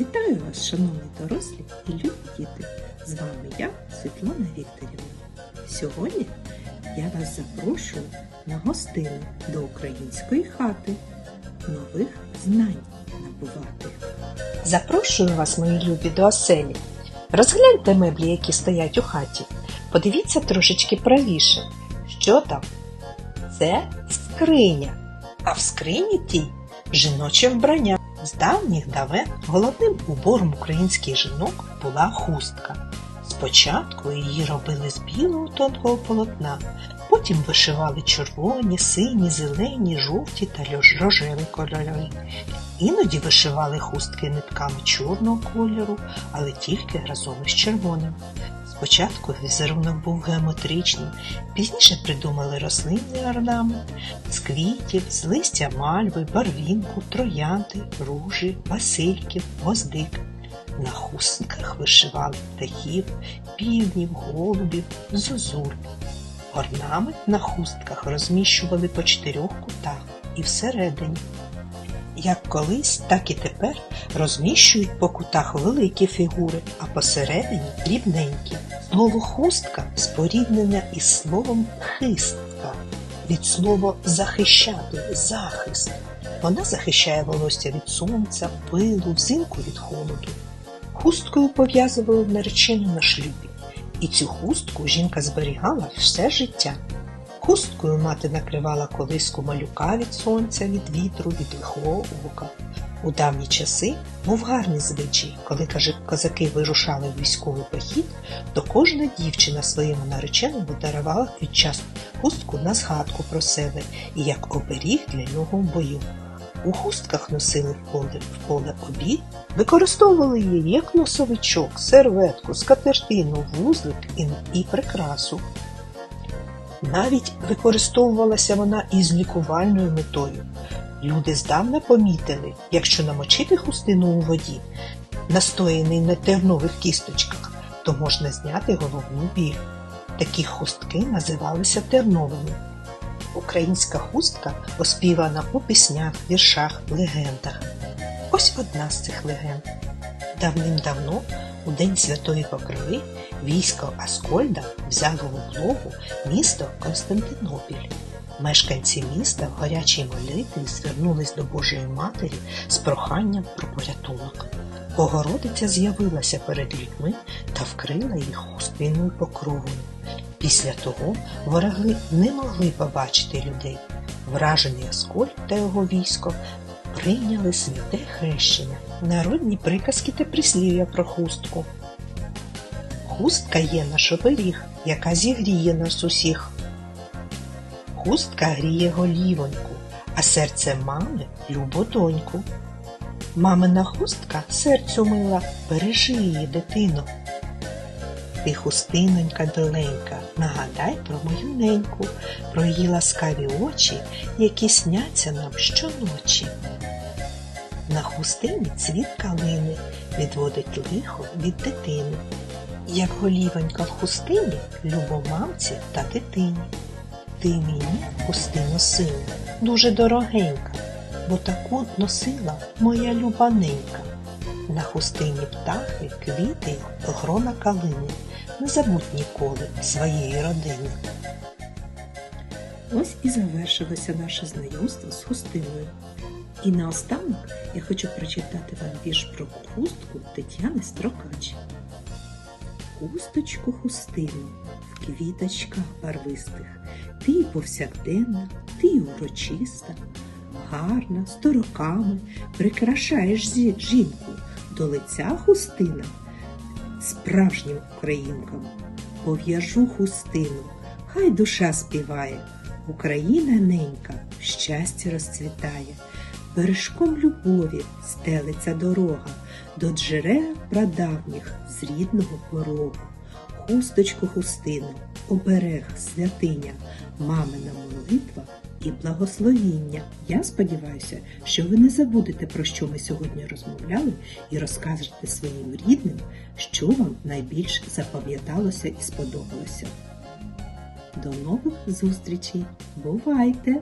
Вітаю вас, шановні дорослі і любі діти! З вами я, Світлана Вікторівна. Сьогодні я вас запрошую на гостину до української хати нових знань набувати. Запрошую вас, мої любі, до оселі. Розгляньте меблі, які стоять у хаті. Подивіться трошечки правіше. Що там? Це скриня. А в скрині тій жіноче вбрання. З давніх давен головним убором українських жінок була хустка. Спочатку її робили з білого тонкого полотна, потім вишивали червоні, сині, зелені, жовті та рожеві кольори. Іноді вишивали хустки нитками чорного кольору, але тільки разом із червоним. Спочатку візерунок був геометричним, пізніше придумали рослинний орнамент з квітів, з листя мальви, барвінку, троянди, ружі, васильків, гвоздик. На хустках вишивали птахів, півнів, голубів, зозуль. Орнамент на хустках розміщували по чотирьох кутах і всередині. Як колись, так і тепер розміщують по кутах великі фігури, а посередині дрібненькі. Слово хустка споріднене із словом хистка від слова захищати, захист. Вона захищає волосся від сонця, пилу, взимку від холоду. Хусткою пов'язували наречену на шлюбі, і цю хустку жінка зберігала все життя. Хусткою мати накривала колиску малюка від сонця, від вітру, від лихого ока. У давні часи був гарний звичай, коли козаки вирушали в військовий похід, то кожна дівчина своєму нареченому дарувала під час хустку на згадку про себе і як оберіг для нього в бою. У хустках носили в поле, в поле обід, використовували її як носовичок, серветку, скатертину, вузлик і прикрасу. Навіть використовувалася вона із лікувальною метою. Люди здавна помітили, якщо намочити хустину у воді, настояний на тернових кісточках, то можна зняти головну біль. Такі хустки називалися терновими. Українська хустка оспівана у піснях, віршах, легендах. Ось одна з цих легенд. Давним-давно, у День Святої Покрови, військо Аскольда взяло в облогу місто Константинопіль. Мешканці міста в гарячій молитві звернулись до Божої Матері з проханням про порятунок. Богородиця з'явилася перед людьми та вкрила їх хустинною покровою. Після того вороги не могли побачити людей. Вражений Аскольд та його військо прийняли святе хрещення, народні приказки та прислів'я про хустку. Хустка є наш оберіг, яка зігріє нас усіх. Хустка гріє голівоньку, а серце мами любу доньку. Мамина хустка серцю мила, бережи її, дитино. Ти хустинонька доленька, нагадай про мою неньку, про її ласкаві очі, які сняться нам щоночі. На хустині цвіт калини відводить лихо від дитини. Як голівонька в хустині, любо мамці та дитині. Ти мені хустину сину, дуже дорогенька, бо таку носила моя любаненька. На хустині птахи, квіти, грона калини. Не забудь ніколи своєї родини. Ось і завершилося наше знайомство з хустиною. І наостанок я хочу прочитати вам вірш про хустку Тетяни Строкач. Хусточку хустину в квіточках барвистих, ти повсякденна, ти урочиста, гарна, сто роками прикрашаєш жінку до лиця хустина справжнім українкам. Пов'яжу хустину, хай душа співає, Україна ненька щастя розцвітає, бережком любові стелиться дорога до джерел прадавніх з рідного порогу. Хусточку хустину, оберег, святиня, мамина молитва і благословіння. Я сподіваюся, що ви не забудете, про що ми сьогодні розмовляли, і розкажете своїм рідним, що вам найбільш запам'яталося і сподобалося. До нових зустрічей! Бувайте!